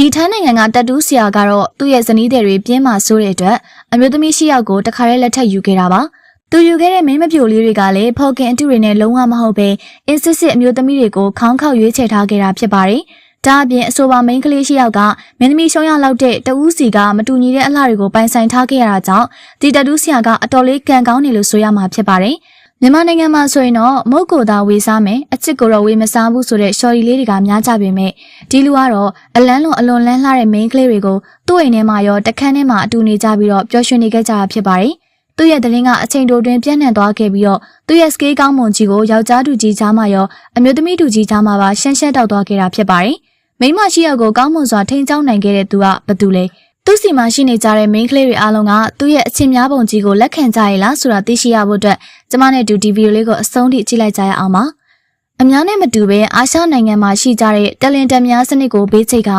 ဒီထိုင်းနိုင်ငံကတက်တူးဆရာကတော့သူ့ရဲ့ဇနီးသည်တွေပြင်းမာဆိုးတဲ့အတွက်အမျိုးသမီးရှိယောက်ကိုတခါတည်းလက်ထပ်ယူခဲ့တာပါသူယူခဲ့တဲ့မင်းမပြိုလေးတွေကလည်းဖော်ကင်အတုတွေနဲ့လုံးဝမဟုတ်ပဲအစ်စစ်စစ်အမျိုးသမီးတွေကိုခေါင်းခေါက်ရွေးချယ်ထားခဲ့တာဖြစ်ပါတယ်ဒါအပြင်အဆိုပါမိန်းကလေးရှိယောက်ကမင်းသမီးရှုံးရလောက်တဲ့တဦးစီကမတူညီတဲ့အလှတွေကိုပိုင်ဆိုင်ထားခဲ့ရတာကြောင့်ဒီတက်တူးဆရာကအတော်လေးကံကောင်းနေလို့ဆိုရမှာဖြစ်ပါတယ် မြန်မာနိုင်ငံမှာဆိုရင်တော့မုတ်ကိုသာဝေစားမယ်အချစ်ကိုတော့ဝေမစားဘူးဆိုတဲ့ရှော်ရီလေးတွေကများကြပေမဲ့ဒီလူကတော့အလန်းလွန်အလွန်လန်းလှတဲ့မိန်းကလေးတွေကိုသူ့အိမ်ထဲမှာရောတခန်းထဲမှာအတူနေကြပြီးတော့ပျော်ရွှင်နေကြတာဖြစ်ပါတယ်။သူ့ရဲ့တလင်းကအချိန်တိုတွင်ပြန့်နှံ့သွားခဲ့ပြီးတော့သူ့ရဲ့စကေးကောင်းမွန်ကြီးကိုယောက်ျားတူကြီးချားမှရောအမျိုးသမီးတူကြီးချားမှပါရှမ်းရှက်တောက်သွားခဲ့တာဖြစ်ပါတယ်။မိန်းမရှိယောက်ကိုကောင်းမွန်စွာထိန်းချောင်းနိုင်ခဲ့တဲ့သူကဘသူလဲ။ သူ့စီမှာရှိနေကြတဲ့မိန်းကလေးတွေအားလုံးကသူ့ရဲ့အချင်းများပုံကြီးကိုလက်ခံကြရလားဆိုတာသိရှိရဖို့အတွက်ကျမနဲ့တူဒီဗီဒီယိုလေးကိုအဆုံးထိကြည့်လိုက်ကြရအောင်ပါအများနဲ့မတူပဲအာရှနိုင်ငံမှာရှိကြတဲ့တလင်တန်များစနစ်ကိုဘေးချိတ်က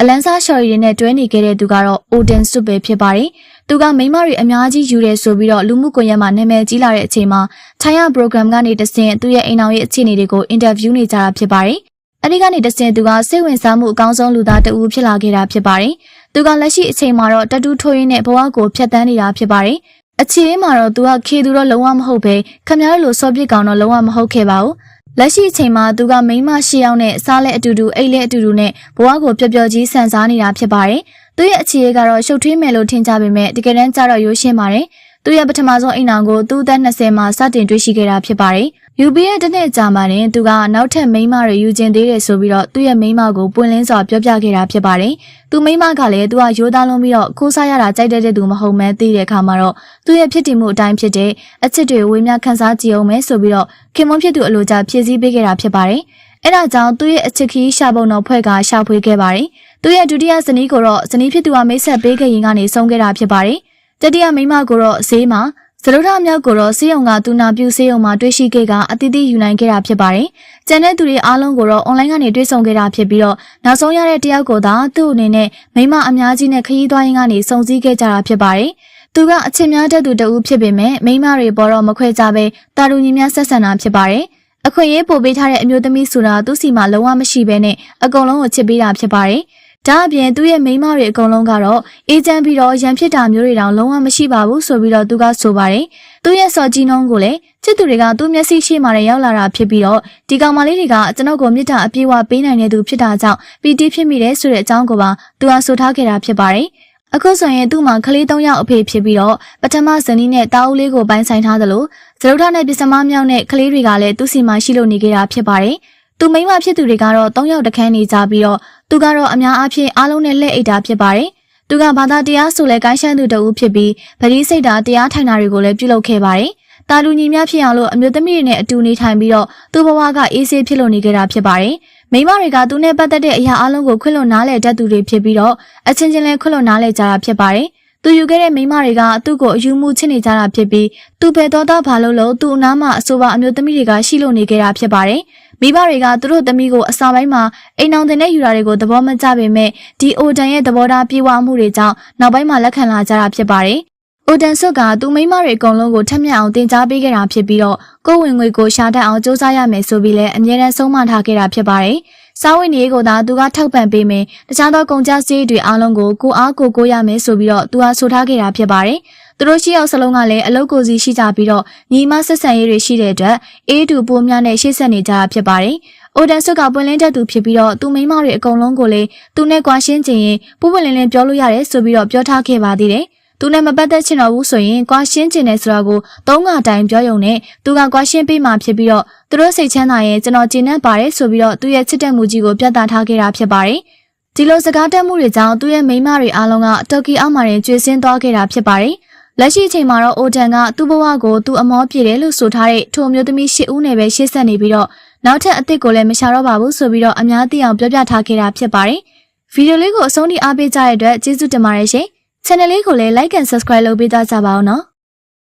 အလန်ဆာရှော်ရီတွေနဲ့တွဲနေခဲ့တဲ့သူကတော့အိုဒန်စွပဲဖြစ်ပါတယ်သူကမိန်းမတွေအများကြီးယူတယ်ဆိုပြီးတော့လူမှုကွန်ရက်မှာနာမည်ကြီးလာတဲ့အချိန်မှာ China program ကနေတဆင့်သူ့ရဲ့အိမ်အောင်ရဲ့အခြေအနေတွေကိုအင်တာဗျူးနေကြတာဖြစ်ပါတယ် အဲ့ဒီကနေတဆင့်သူကစိတ်ဝင်စားမှုအကောင်းဆုံးလူသားတဦးဖြစ်လာခဲ့တာဖြစ်ပါတယ်။သူကလက်ရှိအချိန်မှာတော့တတူးထိုးရင်းနဲ့ဘဝကိုဖျက်ဆီးနေတာဖြစ်ပါတယ်။အခြေအင်းမှာတော့သူကခေသူတော့လုံးဝမဟုတ်ပဲခမရလိုစောပြစ်ကောင်တော့လုံးဝမဟုတ်ခဲ့ပါဘူး။လက်ရှိအချိန်မှာသူကမိန်းမရှိအောင်နဲ့စားလက်အတူတူအိတ်လက်အတူတူနဲ့ဘဝကိုပျော်ပျော်ကြီးဆန်စားနေတာဖြစ်ပါတယ်။သူရဲ့အခြေအကတော့ရှုပ်ထွေးမယ်လို့ထင်ကြပေမဲ့တကယ်တမ်းကျတော့ရိုးရှင်းပါတယ်။ သူရဲ့ပထမဆုံးအိမ်အောင်ကိုသူ့အသက်20မှာစတင်တွေ့ရှိခဲ့တာဖြစ်ပါတယ်။ UB ရဲ့တနေ့ကြာမှတင်သူကနောက်ထပ်မိန်းမတွေယူကျင်သေးတယ်ဆိုပြီးတော့သူ့ရဲ့မိန်းမကိုပွင့်လင်းစွာပြောပြခဲ့တာဖြစ်ပါတယ်။သူမိန်းမကလည်းသူကရိုးသားလုံးပြီးတော့ခိုးစားရတာကြိုက်တဲ့သူမဟုတ်မဲသိတဲ့အခါမှာတော့သူ့ရဲ့ဖြစ်တည်မှုအတိုင်းဖြစ်တဲ့အချစ်တွေဝေမျှခန်းစားကြည့်အောင်မဲဆိုပြီးတော့ခင်မွန်းဖြစ်သူအလိုကြဖြည့်ဆည်းပေးခဲ့တာဖြစ်ပါတယ်။အဲဒါကြောင့်သူ့ရဲ့အချစ်ခီးရှာပုံတော်ဖွဲ့ကရှာဖွေခဲ့ပါတယ်။သူ့ရဲ့ဒုတိယဇနီးကိုတော့ဇနီးဖြစ်သူကမိတ်ဆက်ပေးခဲ့ရင်ကနေဆုံးခဲ့တာဖြစ်ပါတယ်။ တတိယမိန်းမကိုတော့ဈေးမှာဇလုထမြောက်ကိုတော့စေယုံကတူနာပြူစေယုံမှာတွေ့ရှိခဲ့ကအတိအသီးယူနိုင်ခဲ့တာဖြစ်ပါတယ်။ကျန်တဲ့သူတွေအားလုံးကိုတော့အွန်လိုင်းကနေတွေ့ဆုံခဲ့တာဖြစ်ပြီးတော့နောက်ဆုံးရတဲ့တယောက်ကိုသာသူ့အနေနဲ့မိမအများကြီးနဲ့ခရီးသွားရင်းကနေစုံစည်းခဲ့ကြတာဖြစ်ပါတယ်။သူကအချင်းများတဲ့သူတဦးဖြစ်ပေမဲ့မိမတွေပေါ်တော့မခွဲကြပဲတာလူညီများဆက်ဆံတာဖြစ်ပါတယ်။အခွင့်အရေးပို့ပေးထားတဲ့အမျိုးသမီးဆိုတာသူ့စီမှာလုံးဝမရှိဘဲနဲ့အကုန်လုံးကိုချစ်ပေးတာဖြစ်ပါတယ်။ ဒါအပြင်သူ့ရဲ့မိန်းမတွေအကုန်လုံးကတော့အေဂျင့်ပြီးတော့ရန်ဖြစ်တာမျိုးတွေတောင်လုံးဝမရှိပါဘူးဆိုပြီးတော့သူကဆိုပါတယ်။သူ့ရဲ့စော်ကြီးနှုံးကိုလည်းချစ်သူတွေကသူ့မျက်စိရှိမှလည်းရောက်လာတာဖြစ်ပြီးတော့ဒီကောင်မလေးတွေကကျွန်တော်ကိုမြစ်တာအပြေးဝပေးနိုင်တဲ့သူဖြစ်တာကြောင့်ပီတိဖြစ်မိတယ်ဆိုတဲ့အကြောင်းကိုပါသူကဆိုထားခဲ့တာဖြစ်ပါတယ်။အခုဆိုရင်သူ့မှာကလေး၃ယောက်အဖေဖြစ်ပြီးတော့ပထမဇနီးနဲ့တာဦးလေးကိုပိုင်းဆိုင်ထားသလိုဇလုထနဲ့ပစ္စမမြောက်နဲ့ကလေးတွေကလည်းသူ့စီမှာရှိလို့နေကြတာဖြစ်ပါတယ်။ သူမိန်းမဖြစ်သူတွေကတော့၃ယောက်တခန်းနေကြပြီးတော့သူကတော့အများအားဖြင့်အားလုံးနဲ့လှည့်အိတ်တာဖြစ်ပါတယ်။သူကဘာသာတရားဆိုလဲကိုင်းရှမ်းသူတဦးဖြစ်ပြီးဗတိစိတ်တာတရားထိုင်တာတွေကိုလည်းပြုလုပ်ခဲ့ပါတယ်။တာလူညီများဖြစ်အောင်လို့အမျိုးသမီးတွေနဲ့အတူနေထိုင်ပြီးတော့သူ့ဘဝကအေးဆေးဖြစ်လို့နေကြတာဖြစ်ပါတယ်။မိန်းမတွေကသူနဲ့ပတ်သက်တဲ့အရာအလုံးကိုခွင့်လွန်နားလည်တတ်သူတွေဖြစ်ပြီးတော့အချင်းချင်းလည်းခွင့်လွန်နားလည်ကြတာဖြစ်ပါတယ်။သူယူခဲ့တဲ့မိန်းမတွေကသူ့ကိုအယူမှုချစ်နေကြတာဖြစ်ပြီးသူပဲတော်သားဘာလို့လို့သူ့အနားမှာအဆိုပါအမျိုးသမီးတွေကရှိလို့နေကြတာဖြစ်ပါတယ်။ မိဘတွေကသူတို့သမီးကိုအစာပိုင်းမှာအိမ်အောင်တင်တဲ့ယူတာတွေကိုသဘောမကျပေမဲ့ဒီအိုတန်ရဲ့သဘောထားပြေဝမှုတွေကြောင့်နောက်ပိုင်းမှာလက်ခံလာကြတာဖြစ်ပါတယ်။အိုတန်ဆွတ်ကသူမိမတွေအကုန်လုံးကိုထက်မြက်အောင်တင် जा ပေးခဲ့တာဖြစ်ပြီးတော့ကိုဝင်ငွေကိုရှာတတ်အောင်စူးစမ်းရမယ်ဆိုပြီးလဲအမြဲတမ်းဆုံးမထားခဲ့တာဖြစ်ပါတယ်။စားဝတ်နေရေးကိုသာသူကထောက်ပံ့ပေးမယ်။တခြားသောကုန်ကျစရိတ်တွေအားလုံးကိုကိုအားကိုကိုရမယ်ဆိုပြီးတော့သူကဆိုထားခဲ့တာဖြစ်ပါတယ်။ သူတို့ရှိရောက်စလုံးကလည်းအလုတ်ကိုစီရှိကြပြီးတော့ညီမဆက်ဆံရေးတွေရှိတဲ့အတွက်အေးတူပိုးများနဲ့ရှေ့ဆက်နေကြတာဖြစ်ပါတယ်။အိုဒန်ဆွတ်ကပွင့်လင်းတဲ့သူဖြစ်ပြီးတော့သူမိန်းမတွေအကုန်လုံးကိုလည်းသူနဲ့ကွာရှင်းခြင်းရင်ပူပွင့်လင်းလင်းပြောလို့ရတယ်ဆိုပြီးတော့ပြောထားခဲ့ပါသေးတယ်။သူနဲ့မပတ်သက်ချင်တော့ဘူးဆိုရင်ကွာရှင်းခြင်းနဲ့ဆိုတာကိုသုံးခါတိုင်ပြောရုံနဲ့သူကကွာရှင်းပေးမှဖြစ်ပြီးတော့သူတို့စိတ်ချမ်းသာရင်ကျွန်တော်ကျဉ်းနှံ့ပါတယ်ဆိုပြီးတော့သူရဲ့ချစ်တဲ့မှုကြီးကိုပြသထားခဲ့တာဖြစ်ပါတယ်။ဒီလိုစကားတက်မှုတွေကြောင့်သူရဲ့မိန်းမတွေအားလုံးကတော်ကီအောက်မှာရင်ကျွေးစင်းသွားခဲ့တာဖြစ်ပါတယ်။ လက်ရှိအချိန်မှာတော့အိုတန်ကသူ့ဘဝကိုသူ့အမောပြေတယ်လို့ဆိုထားတဲ့ထိုမျိုးသမီး၈ဦးနဲ့ပဲရှေ့ဆက်နေပြီးတော့နောက်ထပ်အစ်စ်ကိုလည်းမရှာတော့ပါဘူးဆိုပြီးတော့အများသိအောင်ပြောပြထားခဲ့တာဖြစ်ပါတယ်။ဗီဒီယိုလေးကိုအဆုံးထိအားပေးကြတဲ့အတွက်ကျေးဇူးတင်ပါတယ်ရှင်။ Channel လေးကိုလည်း Like and Subscribe လုပ်ပေးကြပါဦးနော်။